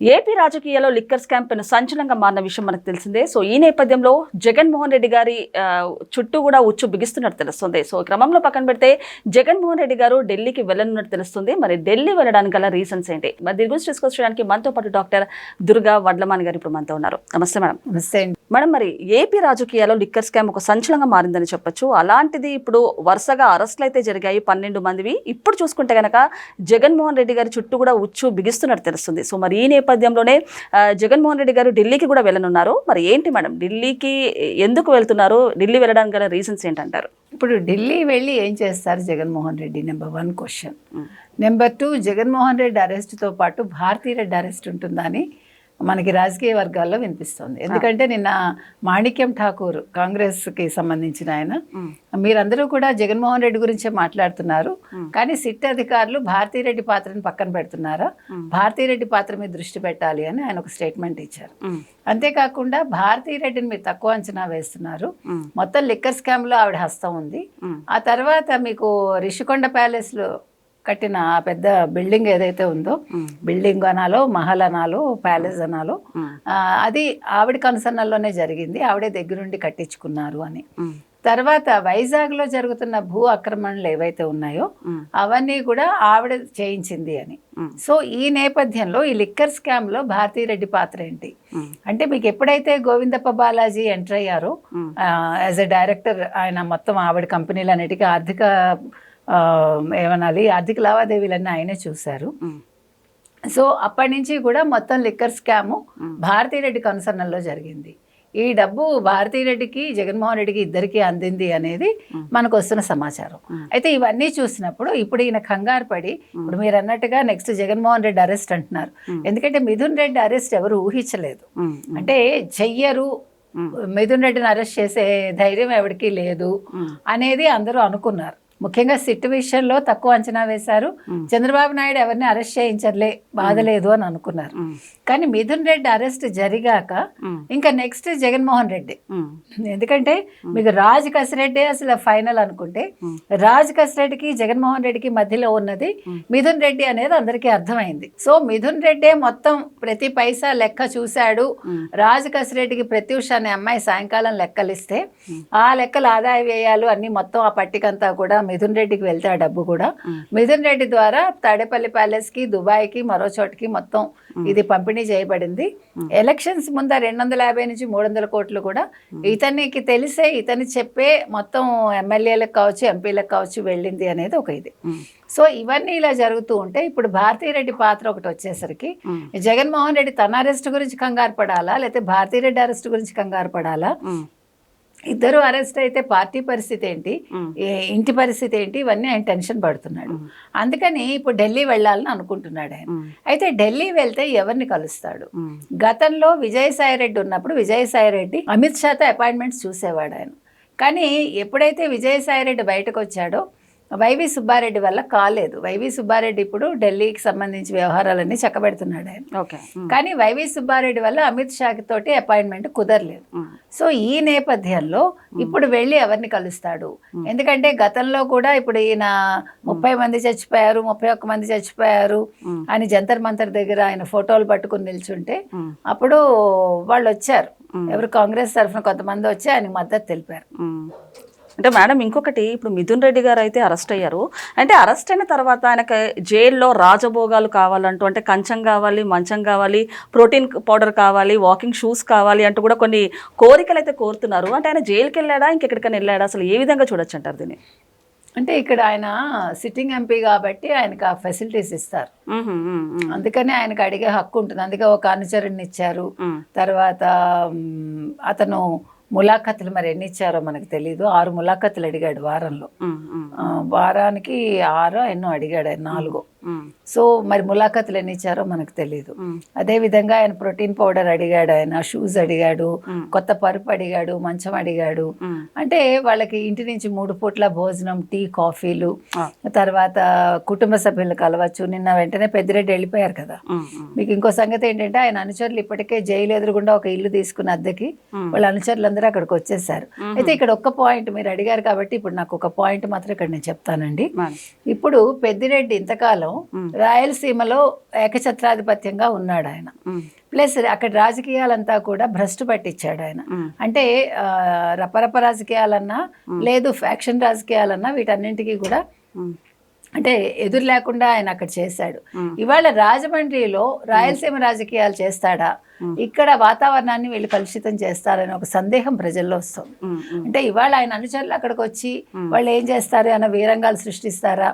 AP రాజకీయాల్లో liquor scam పైన సంచలనంగా మారిన విషయం మనకు తెలిసిందే. సో ఈ నేపథ్యంలో జగన్మోహన్ రెడ్డి గారి చుట్టూ కూడా ఉచ్చు బిగిస్తున్నట్టు తెలుస్తుంది. సో క్రమంలో పక్కన పెడితే జగన్మోహన్ రెడ్డి గారు ఢిల్లీకి వెళ్ళనున్నట్టు తెలుస్తుంది. మరి ఢిల్లీ వెళ్ళడానికి గల రీజన్స్ ఏంటి? మరి దీని గురించి డిస్కస్ చేయడానికి మనతో పాటు డాక్టర్ దుర్గా వడ్లమాన్ గారు ఇప్పుడు మనతో ఉన్నారు. నమస్తే మేడం. నమస్తే మేడం మరి ఏపీ రాజకీయాల్లో లిక్కర్ స్కామ్ ఒక సంచలనంగా మారిందని చెప్పొచ్చు. అలాంటిది ఇప్పుడు వరుసగా అరెస్టులు అయితే జరిగాయి పన్నెండు మందివి. ఇప్పుడు చూసుకుంటే గనక జగన్మోహన్ రెడ్డి గారి చుట్టూ కూడా ఉచ్చు బిగిస్తున్నట్టు తెలుస్తుంది. సో మరి ఈ నేపథ్యంలోనే జగన్మోహన్ రెడ్డి గారు ఢిల్లీకి కూడా వెళ్ళనున్నారు. మరి ఏంటి మేడం? ఢిల్లీకి ఎందుకు వెళ్తున్నారు? ఢిల్లీ వెళ్ళడానికి గల రీజన్స్ ఏంటంటారు? ఇప్పుడు ఢిల్లీ వెళ్ళి ఏం చేస్తారు Jaganmohan Reddy? Number one question number two Jaganmohan Reddy అరెస్ట్తో పాటు భారతీ రెడ్డి అరెస్ట్ ఉంటుందా అని మనకి రాజకీయ వర్గాల్లో వినిపిస్తుంది. ఎందుకంటే నిన్న మాణిక్యం ఠాకూర్ కాంగ్రెస్కి సంబంధించిన ఆయన. మీరందరూ కూడా జగన్మోహన్ రెడ్డి గురించే మాట్లాడుతున్నారు. కానీ సిట్ అధికారులు భారతీ రెడ్డి పాత్రని పక్కన పెడుతున్నారా? భారతీ రెడ్డి పాత్ర మీద దృష్టి పెట్టాలి అని ఆయన ఒక స్టేట్మెంట్ ఇచ్చారు. అంతేకాకుండా భారతీ రెడ్డిని మీరు తక్కువ అంచనా వేస్తున్నారు. మొత్తం లిక్కర్ స్కామ్లో ఆవిడ హస్తం ఉంది. ఆ తర్వాత మీకు రిషికొండ ప్యాలెస్లో కట్టిన ఆ పెద్ద బిల్డింగ్ ఏదైతే ఉందో బిల్డింగ్ అనాలో మహల్ అనాలో ప్యాలెస్ అనాలో అది ఆవిడ కన్సర్నల్లోనే జరిగింది. ఆవిడే దగ్గరుండి కట్టించుకున్నారు అని. తర్వాత వైజాగ్లో జరుగుతున్న భూ ఆక్రమణలు ఏవైతే ఉన్నాయో అవన్నీ కూడా ఆవిడ చేయించింది అని. సో ఈ నేపథ్యంలో ఈ లిక్కర్ స్కామ్లో భారతీరెడ్డి పాత్ర ఏంటి? అంటే మీకు ఎప్పుడైతే గోవిందప్ప బాలాజీ ఎంటర్ అయ్యారో యాజ్ ఎ డైరెక్టర్ ఆయన మొత్తం ఆవిడ కంపెనీలన్నిటికీ ఆర్థిక ఆ, ఏమనాలి? ఆర్థిక లావాదేవీలన్నీ ఆయనే చూశారు. సో అప్పటి నుంచి కూడా మొత్తం లిక్కర్ స్కాము భారతీరెడ్డి కన్సర్నల్లో జరిగింది. ఈ డబ్బు భారతీరెడ్డికి జగన్మోహన్ రెడ్డికి ఇద్దరికి అందింది అనేది మనకు వస్తున్న సమాచారం. అయితే ఇవన్నీ చూసినప్పుడు ఇప్పుడు ఈయన కంగారు పడి ఇప్పుడు మీరు అన్నట్టుగా నెక్స్ట్ జగన్మోహన్ రెడ్డి అరెస్ట్ అంటున్నారు. ఎందుకంటే మిథున్ రెడ్డి అరెస్ట్ ఎవరు ఊహించలేదు. అంటే చెయ్యరు. మిథున్ రెడ్డిని అరెస్ట్ చేసే ధైర్యం ఎవరికి లేదు అనేది అందరూ అనుకున్నారు. ముఖ్యంగా సిట్ విషయంలో తక్కువ అంచనా వేశారు. చంద్రబాబు నాయుడు ఎవరిని అరెస్ట్ చేయించర్లే బాధ లేదు అని అనుకున్నారు. కానీ మిథున్ రెడ్డి అరెస్ట్ జరిగాక ఇంకా నెక్స్ట్ జగన్మోహన్ రెడ్డి. ఎందుకంటే మీకు రాజ్ కసిరెడ్డి అసలు ఫైనల్ అనుకుంటే రాజ్ కసిరెడ్డికి జగన్మోహన్ రెడ్డికి మధ్యలో ఉన్నది మిథున్ రెడ్డి అనేది అందరికీ అర్థమైంది. సో మిథున్ రెడ్డే మొత్తం ప్రతి పైసా లెక్క చూశాడు. రాజ్ కసిరెడ్డికి ప్రత్యూష అనే అమ్మాయి సాయంకాలం లెక్కలిస్తే ఆ లెక్కలు ఆదాయ వ్యయాలు అన్ని మొత్తం ఆ పట్టికంతా కూడా మిథున్ రెడ్డికి వెళ్తే ఆ డబ్బు కూడా మిథున్ రెడ్డి ద్వారా తాడేపల్లి ప్యాలెస్కి దుబాయ్కి మరో చోటికి మొత్తం ఇది పంపిణీ చేయబడింది. ఎలక్షన్స్ ముందు రెండు వందల యాభై నుంచి మూడు వందల కోట్లు కూడా ఇతనికి తెలిసే ఇతని చెప్పే మొత్తం ఎమ్మెల్యేలకు కావచ్చు ఎంపీలకు కావచ్చు వెళ్ళింది అనేది ఒక ఇది. సో ఇవన్నీ ఇలా జరుగుతూ ఉంటే ఇప్పుడు భారతీరెడ్డి పాత్ర ఒకటి వచ్చేసరికి జగన్మోహన్ రెడ్డి తన అరెస్ట్ గురించి కంగారు పడాలా లేకపోతే భారతీరెడ్డి అరెస్ట్ గురించి కంగారు పడాలా? ఇద్దరు అరెస్ట్ అయితే పార్టీ పరిస్థితి ఏంటి? ఇంటి పరిస్థితి ఏంటి? ఇవన్నీ ఆయన టెన్షన్ పడుతున్నాడు. అందుకని ఇప్పుడు ఢిల్లీ వెళ్ళాలని అనుకుంటున్నాడు ఆయన. అయితే ఢిల్లీ వెళ్తే ఎవరిని కలుస్తాడు? గతంలో విజయసాయి రెడ్డి ఉన్నప్పుడు విజయసాయి రెడ్డి అమిత్ షాతో అపాయింట్మెంట్స్ చూసేవాడు ఆయన. కానీ ఎప్పుడైతే విజయసాయి రెడ్డి బయటకు వచ్చాడో వైవి సుబ్బారెడ్డి వల్ల కాలేదు. వైవి సుబ్బారెడ్డి ఇప్పుడు ఢిల్లీకి సంబంధించి వ్యవహారాలన్నీ చక్కబెడుతున్నాడు ఆయన. ఓకే. కానీ వైవి సుబ్బారెడ్డి వల్ల అమిత్ షాకి తోటి అపాయింట్మెంట్ కుదరలేదు. సో ఈ నేపథ్యంలో ఇప్పుడు వెళ్ళి ఎవరిని కలుస్తాడు? ఎందుకంటే గతంలో కూడా ఇప్పుడు ఈయన ముప్పై మంది చచ్చిపోయారు ముప్పై ఒక్క మంది చచ్చిపోయారు అని జంతర్ మంతర్ దగ్గర ఆయన ఫోటోలు పట్టుకుని నిల్చుంటే అప్పుడు వాళ్ళు వచ్చారు. ఎవరు కాంగ్రెస్ తరఫున కొంతమంది వచ్చి ఆయనకు మద్దతు తెలిపారు. అంటే మేడం ఇంకొకటి ఇప్పుడు మిథున్ రెడ్డి గారు అయితే అరెస్ట్ అయ్యారు. అంటే అరెస్ట్ అయిన తర్వాత ఆయనకి జైల్లో రాజభోగాలు కావాలంటూ అంటే కంచం కావాలి మంచం కావాలి ప్రోటీన్ పౌడర్ కావాలి వాకింగ్ షూస్ కావాలి అంటూ కూడా కొన్ని కోరికలు అయితే కోరుతున్నారు. అంటే ఆయన జైలుకి వెళ్ళాడా ఇంకెక్కడికైనా వెళ్ళాడా? అసలు ఏ విధంగా చూడొచ్చు అంటారు దీన్ని? అంటే ఇక్కడ ఆయన సిట్టింగ్ ఎంపీ కాబట్టి ఆయనకు ఆ ఫెసిలిటీస్ ఇస్తారు. అందుకని ఆయనకు అడిగే హక్కు ఉంటుంది. అందుకే ఒక అనుచరుని ఇచ్చారు తర్వాత అతను ములాఖతులు మరి ఎన్ని ఇచ్చారో మనకు తెలియదు ఆరు ములాఖతులు అడిగాడు వారంలో. వారానికి ఆరో ఎన్నో అడిగాడు నాలుగో. సో మరి ములాఖతులు ఎన్ని ఇచ్చారో మనకు తెలియదు అదే విధంగా ఆయన ప్రోటీన్ పౌడర్ అడిగాడు ఆయన షూస్ అడిగాడు కొత్త పరుపు అడిగాడు మంచం అడిగాడు. అంటే వాళ్ళకి ఇంటి నుంచి మూడు పూట్ల భోజనం టీ కాఫీలు తర్వాత కుటుంబ సభ్యులు కలవచ్చు. నిన్న వెంటనే పెద్దిరెడ్డి వెళ్ళిపోయారు కదా. మీకు ఇంకో సంగతి ఏంటంటే ఆయన అనుచరులు ఇప్పటికే జైలు ఎదురుగుండా ఒక ఇల్లు తీసుకున్న అద్దెకి వాళ్ళ అనుచరులందరూ అక్కడికి వచ్చేసారు. అయితే ఇక్కడ ఒక్క పాయింట్ మీరు అడిగారు కాబట్టి ఇప్పుడు నాకు ఒక పాయింట్ మాత్రం ఇక్కడ నేను చెప్తానండి. ఇప్పుడు పెద్దిరెడ్డి ఇంతకాలం రాయలసీమలో ఏకఛత్రాధిపత్యంగా ఉన్నాడు ఆయన ప్లస్ అక్కడ రాజకీయాలంతా కూడా భ్రష్టు పట్టించాడు ఆయన అంటే రపరప రాజకీయాలన్నా లేదు ఫ్యాక్షన్ రాజకీయాలన్నా వీటన్నింటికి కూడా అంటే ఎదురు లేకుండా ఆయన అక్కడ చేశాడు. ఇవాళ రాజమండ్రిలో రాయలసీమ రాజకీయాలు చేస్తాడా? ఇక్కడ వాతావరణాన్ని వీళ్ళు కలుషితం చేస్తారని ఒక సందేహం ప్రజల్లో వస్తుంది. అంటే ఇవాళ ఆయన అనుచరులు అక్కడికి వచ్చి వాళ్ళు ఏం చేస్తారు అన్న వీరంగాలు సృష్టిస్తారా?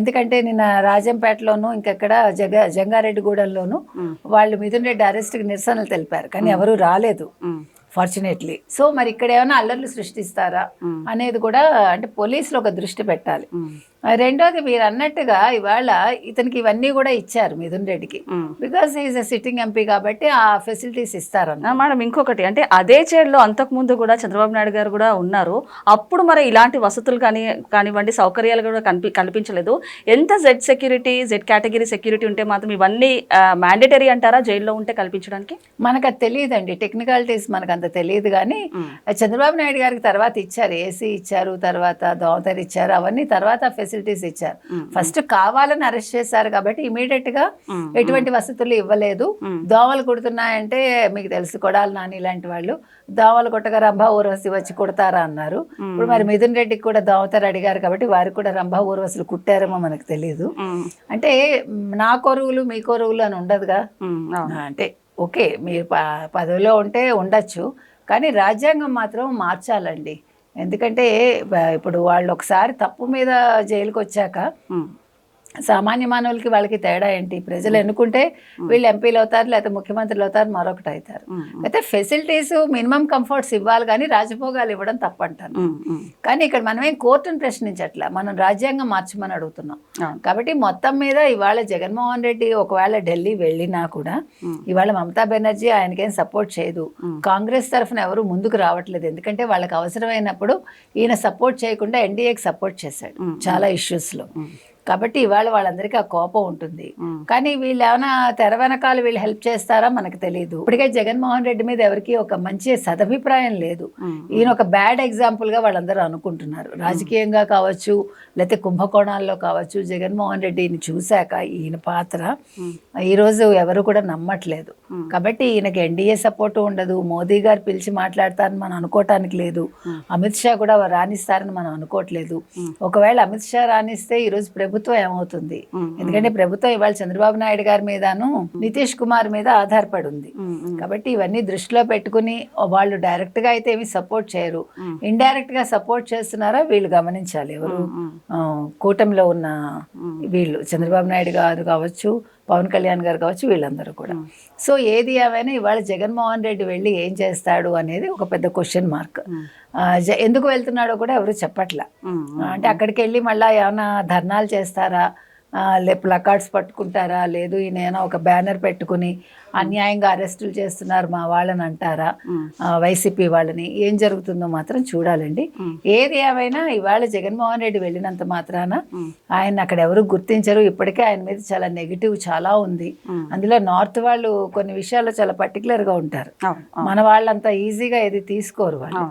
ఎందుకంటే నిన్న రాజంపేటలోను ఇంకెక్కడ జగ జంగారెడ్డిగూడెంలోను వాళ్ళు మిథున్ రెడ్డి అరెస్ట్కి నిరసనలు తెలిపారు. కానీ ఎవరు రాలేదు ఫార్చునేట్లీ. సో మరి ఇక్కడ ఏమైనా అల్లర్లు సృష్టిస్తారా అనేది కూడా అంటే పోలీసులు ఒక దృష్టి పెట్టాలి. రెండోది మీరు అన్నట్టుగా ఇవాళ ఇతనికి ఇవన్నీ కూడా ఇచ్చారు మిథున్ రెడ్డికి. Because is a sitting MP కాబట్టి ఆ ఫెసిలిటీస్ ఇస్తారన్న మేడం ఇంకొకటి అంటే అదే చైర్లో అంతకుముందు కూడా చంద్రబాబు నాయుడు గారు కూడా ఉన్నారు. అప్పుడు మరి ఇలాంటి వసతులు కానీ కానివ్వండి సౌకర్యాలు కూడా కనిపి కల్పించలేదు. ఎంత Z security Z category security ఉంటే మాత్రం ఇవన్నీ మ్యాండేటరీ అంటారా? జైల్లో ఉంటే కల్పించడానికి? మనకు అది తెలియదండి. టెక్నికాలిటీస్ మనకు అంత తెలియదు కానీ. చంద్రబాబు నాయుడు గారికి తర్వాత ఇచ్చారు. ఏసీ ఇచ్చారు తర్వాత దోమతెర ఇచ్చారు. అవన్నీ తర్వాత ఫెసిలిటీస్ ఇచ్చారు. ఫస్ట్ కావాలని అరెస్ట్ చేశారు కాబట్టి ఇమీడియట్గా. ఎటువంటి వసతులు ఇవ్వలేదు. దోమలు కుడుతున్నాయంటే మీకు తెలుసు కొడాలి నాని ఇలాంటి వాళ్ళు. దోమలు కొట్టగా రంభా ఊర్వశి వచ్చి కుడతారా అన్నారు. ఇప్పుడు మరి మిథున్ రెడ్డికి కూడా దోమతెర అడిగారు కాబట్టి వారికి కూడా రంభా ఊర్వశులు కుట్టారేమో మనకు తెలియదు అంటే నా కొరువులు మీ కొరువులు అని ఉండదుగా? అంటే ఓకే మీరు పదవిలో ఉంటే ఉండొచ్చు. కానీ రాజ్యాంగం మాత్రం మార్చాలండి. ఎందుకంటే ఇప్పుడు వాళ్ళు ఒకసారి తప్పు మీద జైలుకి వచ్చాక సామాన్య మానవులకి వాళ్ళకి తేడా ఏంటి? ప్రజలు ఎన్నుకుంటే వీళ్ళు ఎంపీలు అవుతారు లేకపోతే ముఖ్యమంత్రులు అవుతారు మరొకటి అవుతారు. అయితే ఫెసిలిటీస్ మినిమం కంఫర్ట్స్ ఇవ్వాలి కానీ రాజభోగాలు ఇవ్వడం తప్పంటాను కానీ ఇక్కడ మనమేం కోర్టును ప్రశ్నించట్లా? మనం రాజ్యాంగం మార్చమని అడుగుతున్నాం. కాబట్టి మొత్తం మీద ఇవాళ జగన్మోహన్ రెడ్డి ఒకవేళ ఢిల్లీ వెళ్ళినా కూడా. ఇవాళ మమతా బెనర్జీ ఆయనకేం సపోర్ట్ చేయదు. కాంగ్రెస్ తరఫున ఎవరు ముందుకు రావట్లేదు. ఎందుకంటే వాళ్ళకి అవసరమైనప్పుడు ఈయన సపోర్ట్ చేయకుండా ఎన్డీఏకి సపోర్ట్ చేశాడు చాలా ఇష్యూస్లో. కాబట్టి ఇవాళ వాళ్ళందరికీ ఆ కోపం ఉంటుంది. కానీ వీళ్ళు ఏమైనా తెర వెనకాల వీళ్ళు హెల్ప్ చేస్తారా? మనకు తెలియదు ఇప్పటికే జగన్మోహన్ రెడ్డి మీద ఎవరికి ఒక మంచి సదభిప్రాయం లేదు. ఈయన ఒక బ్యాడ్ ఎగ్జాంపుల్గా వాళ్ళందరూ అనుకుంటున్నారు. రాజకీయంగా కావచ్చు లేకపోతే కుంభకోణాల్లో కావచ్చు జగన్మోహన్ రెడ్డిని చూశాక ఈయన పాత్ర ఈరోజు ఎవరు కూడా నమ్మట్లేదు. కాబట్టి ఈయనకి ఎన్డీఏ సపోర్టు ఉండదు. మోదీ గారు పిలిచి మాట్లాడతారని మనం అనుకోవటానికి లేదు. అమిత్ షా కూడా రాణిస్తారని మనం అనుకోవట్లేదు. ఒకవేళ అమిత్ షా రాణిస్తే ఈరోజు ప్రభుత్వం ఏమవుతుంది? ఎందుకంటే ప్రభుత్వం ఇవాళ చంద్రబాబు నాయుడు గారి మీదను నితీష్ కుమార్ మీద ఆధారపడి ఉంది కాబట్టి ఇవన్నీ దృష్టిలో పెట్టుకుని వాళ్ళు డైరెక్ట్గా అయితే ఏమి సపోర్ట్ చేయరు. ఇండైరెక్ట్గా సపోర్ట్ చేస్తున్నారా వీళ్ళు గమనించాలి ఎవరు? కూటమిలో ఉన్న వీళ్ళు చంద్రబాబు నాయుడు గారు కావచ్చు పవన్ కళ్యాణ్ గారు కావచ్చు వీళ్ళందరూ కూడా. సో ఏది ఏమైనా ఇవాళ జగన్మోహన్ రెడ్డి వెళ్ళి ఏం చేస్తాడు అనేది ఒక పెద్ద క్వశ్చన్ మార్క్ ఎందుకు వెళ్తున్నాడో కూడా ఎవరు చెప్పట్లా. ఉమ్, అంటే అక్కడికి వెళ్ళి మళ్ళీ ఏమైనా ధర్నాలు చేస్తారా? లే ప్లకార్డ్స్ పట్టుకుంటారా? లేదు ఈయన ఒక బ్యానర్ పెట్టుకుని అన్యాయంగా అరెస్టులు చేస్తున్నారు మా వాళ్ళని అంటారా? వైసీపీ వాళ్ళని ఏం జరుగుతుందో మాత్రం చూడాలండి. ఏది ఏమైనా ఇవాళ జగన్మోహన్ రెడ్డి వెళ్ళినంత మాత్రాన ఆయన అక్కడ ఎవరు గుర్తించరు. ఇప్పటికే ఆయన మీద చాలా నెగిటివ్ చాలా ఉంది. అందులో నార్త్ వాళ్ళు కొన్ని విషయాల్లో చాలా particular గా ఉంటారు. మన వాళ్ళంతా ఈజీగా ఏది తీసుకోరు వాళ్ళు.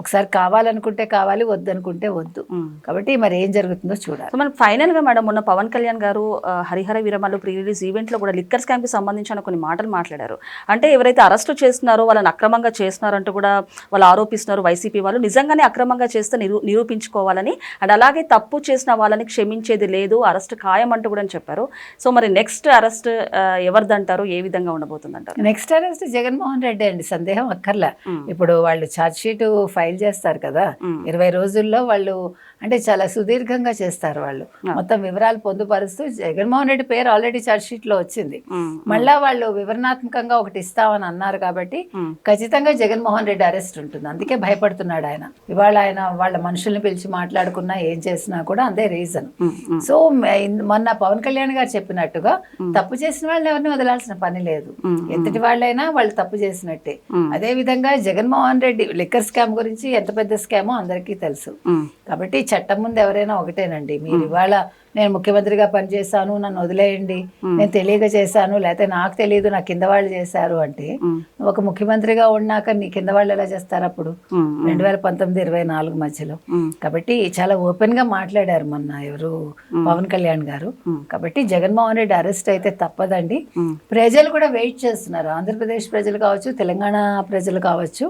ఒకసారి కావాలనుకుంటే కావాలి వద్దనుకుంటే వద్దు. కాబట్టి మరి ఏం జరుగుతుందో చూడాలి. మనం ఫైనల్గా మేడం మొన్న పవన్ కళ్యాణ్ గారు హరిహర వీరమల్లు ప్రీ రిలీజ్ ఈవెంట్లో కూడా లిక్కర్ స్కామ్కి సంబంధించిన కొన్ని మాటలు మాట్లాడారు. అంటే ఎవరైతే అరెస్టు చేస్తున్నారో వాళ్ళని అక్రమంగా చేస్తున్నారంటూ కూడా వాళ్ళు ఆరోపిస్తున్నారు వైసీపీ వాళ్ళు. నిజంగానే అక్రమంగా చేస్తే నిరూ నిరూపించుకోవాలని అండ్ అలాగే తప్పు చేసిన వాళ్ళని క్షమించేది లేదు అరెస్ట్ ఖాయం అంటూ కూడా చెప్పారు. సో మరి నెక్స్ట్ అరెస్ట్ ఎవరిదంటారు? ఏ విధంగా ఉండబోతుంది అంటారు నెక్స్ట్ అరెస్ట్ జగన్మోహన్ రెడ్డి అండి. సందేహం అక్కర్లా. ఇప్పుడు వాళ్ళు ఛార్జ్ షీట్ ఫైల్ చేస్తారు కదా. ఇరవై రోజుల్లో వాళ్ళు అంటే చాలా సుదీర్ఘంగా చేస్తారు వాళ్ళు. మొత్తం వివరాలు పొందుపరుస్తూ జగన్మోహన్ రెడ్డి పేరు ఆల్రెడీ ఛార్జ్ షీట్లో వచ్చింది మళ్ళా వాళ్ళు వివరణాత్మకంగా ఒకటి ఇస్తామని అన్నారు కాబట్టి ఖచ్చితంగా జగన్మోహన్ రెడ్డి అరెస్ట్ ఉంటుంది. అందుకే భయపడుతున్నాడు ఆయన. ఇవాళ ఆయన వాళ్ళ మనుషుల్ని పిలిచి మాట్లాడుకున్నా ఏం చేసినా కూడా అదే రీజన్ సో మొన్న పవన్ కళ్యాణ్ గారు చెప్పినట్టుగా తప్పు చేసిన వాళ్ళని ఎవరిని వదలాల్సిన పని లేదు. ఎంతటి వాళ్ళైనా వాళ్ళు తప్పు చేసినట్టే. అదే విధంగా జగన్మోహన్ రెడ్డి లిక్కర్ స్కామ్ గురించి ఎంత పెద్ద స్కామో అందరికీ తెలుసు. కాబట్టి చట్టం ముందు ఎవరైనా ఒకటేనండి. మీరు ఇవాళ నేను ముఖ్యమంత్రిగా పనిచేశాను నన్ను వదిలేయండి నేను తెలియక చేశాను లేకపోతే నాకు తెలియదు నా కింద వాళ్ళు చేశారు అంటే ఒక ముఖ్యమంత్రిగా ఉన్నాక నీ కింద వాళ్ళు ఎలా చేస్తారు అప్పుడు? రెండు వేల పంతొమ్మిది ఇరవై నాలుగు మధ్యలో. కాబట్టి చాలా ఓపెన్గా మాట్లాడారు మొన్న ఎవరు? పవన్ కళ్యాణ్ గారు. కాబట్టి జగన్మోహన్ రెడ్డి అరెస్ట్ అయితే తప్పదండి. ప్రజలు కూడా వెయిట్ చేస్తున్నారు. ఆంధ్రప్రదేశ్ ప్రజలు కావచ్చు తెలంగాణ ప్రజలు కావచ్చు.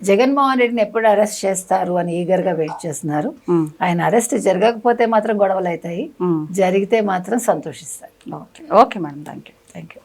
జగన్మోహన్ రెడ్డిని ఎప్పుడు అరెస్ట్ చేస్తారు అని eager గా వెయిట్ చేస్తున్నారు. ఆయన అరెస్ట్ జరగకపోతే మాత్రం గొడవలు అవుతాయి. జరిగితే మాత్రం సంతోషిస్తారు. Okay. Okay madam. Thank you thank you